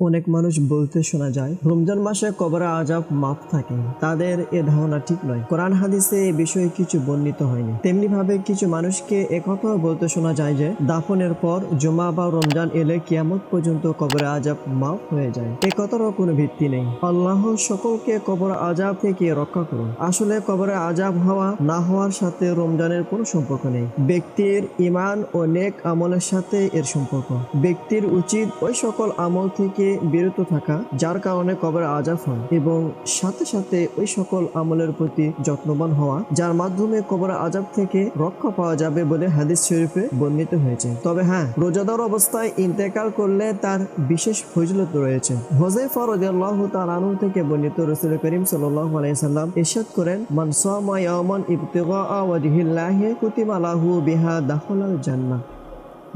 অনেক মানুষ বলতে শোনা যায়, রমজান মাসে কবরা আজাব মাপ থাকে। তাদের এ ধারণা ঠিক নয়। কোরআন হাদিসে এ বিষয়ে কিছু বর্ণিত হয়নি। তেমনি ভাবে কিছু মানুষকে একথাও বলতে শোনা যায় যে, দাফনের পর জমা বা রমজান এলে কিয়ামত পর্যন্ত কবরে আজাব মাপ হয়ে যায়। এ কথারও কোনো ভিত্তি নেই। আল্লাহ সকলকে কবর আজাব থেকে রক্ষা করুন। আসলে কবরে আজাব হওয়া, না হওয়ার সাথে রমজানের কোনো সম্পর্ক নেই। ব্যক্তির ইমান ও নেক আমলের সাথে এর সম্পর্ক। ব্যক্তির উচিত ওই সকল আমল থেকে বিরত থাকা, যার কারণে কবরে আজাব হয় এবং সাথে সাথে ওই সকল আমলের প্রতি যত্নবান হওয়া, যার মাধ্যমে কবরে আজাব থেকে রক্ষা পাওয়া যাবে বলে হাদিস শরীফে বর্ণিত হয়েছে। তবে হ্যাঁ রোজাদার অবস্থায় ইন্তেকাল করলে তার বিশেষ ফজলত রয়েছে। হোজাইফা রাদিয়াল্লাহু থেকে বর্ণিত রাসূল করিম করেন, মান সামা ইয়াওমান ইবতিগা ওয়াজহিল্লাহি বিহা দাখালাল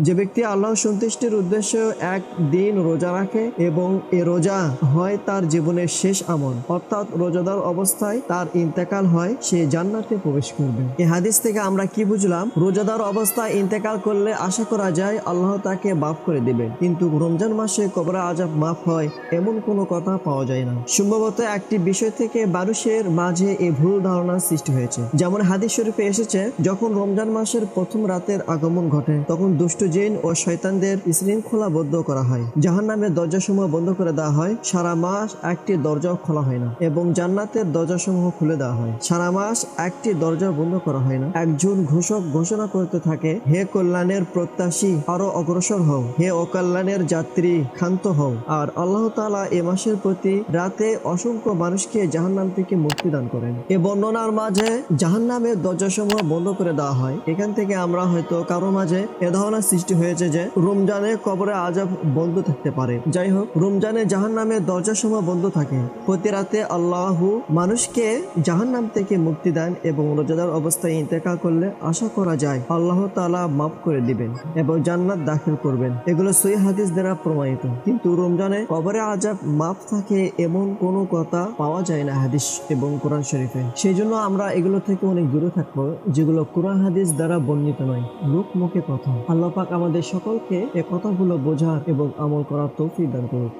যে ব্যক্তি আল্লাহ সন্তুষ্টির উদ্দেশ্যে এক দিন রোজা রাখে এবং এ রোজা হয় তার জীবনের শেষ আমল, অর্থাৎ রোজাদার অবস্থায় তার ইন্তেকাল হয়, সে জান্নাতে প্রবেশ করবে। এই হাদিস থেকে আমরা কি বুঝলাম? রোজাদার অবস্থায় ইন্তেকাল করলে আশা করা যায় আল্লাহ তাকে মাফ করে দিবেন কিন্তু রমজান মাসে কবরা আজাব মাফ হয়, এমন কোনো কথা পাওয়া যায় না। সম্ভবত একটি বিষয় থেকে মানুষের মাঝে এ ভুল ধারণা সৃষ্টি হয়েছে। যেমন হাদিস শরীফে এসেছে, যখন রমজান মাসের প্রথম রাতের আগমন ঘটে, তখন দুষ্ট জিন ও শয়তানদের শৃঙ্খলা বদ্ধ করা হয়। জাহান নামের দরজাসমূহ বন্ধ করে দেওয়া হয়। সারা মাস একটি দরজাও খোলা হয় না এবং জান্নাতের দরজাসমূহ খুলে দেওয়া হয়। সারা মাস একটি দরজা বন্ধ করা হয় না। একজন ঘোষক ঘোষণা করতে থাকে, হে কল্যাণের প্রত্যাশী, আরও অগ্রসর হও। হে অকল্যাণের যাত্রী, ক্ষান্ত হও। আর আল্লাহ তাআলা এ মাসের প্রতি রাতে অসংখ্য মানুষকে জাহান্নাম থেকে মুক্তি দান করেন। এ বর্ণনার মাঝে জাহান্নামের দরজাসমূহ বন্ধ করে দেওয়া হয়। এখান থেকে আমরা হয়তো কারও মাঝে এ ধারণা সৃষ্টি হয়েছে যে রমজানে কবরে আজাব বন্ধ থাকতে পারে। যাই হোক রমজানে জাহান্নামের দরজাসমূহ বন্ধ থাকে। প্রতি রাতে আল্লাহু মানুষকে জাহান্নাম থেকে মুক্তি দেন এবং রোজাদার অবস্থায় ইন্তেকাল করলে আশা করা যায় আল্লাহ তাআলা মাফ করে দিবেন এবং জান্নাত দাখিল করবেন। এগুলো সই হাদিস দ্বারা প্রমাণিত। কিন্তু রমজানে কবরে আজাব মাফ থাকে এমন কোনো কথা পাওয়া যায় না হাদিস এবং কোরআন শরীফে। সেই জন্য আমরা এগুলো থেকে অনেক দূরে থাকব, যেগুলো কোরআন হাদিস দ্বারা বর্ণিত নয়। লোক মুখে কথা। আল্লাহ পাক আমাদের সকলকে এ কথাগুলো বোঝার এবং আমল করার তৌফিক দান করুক।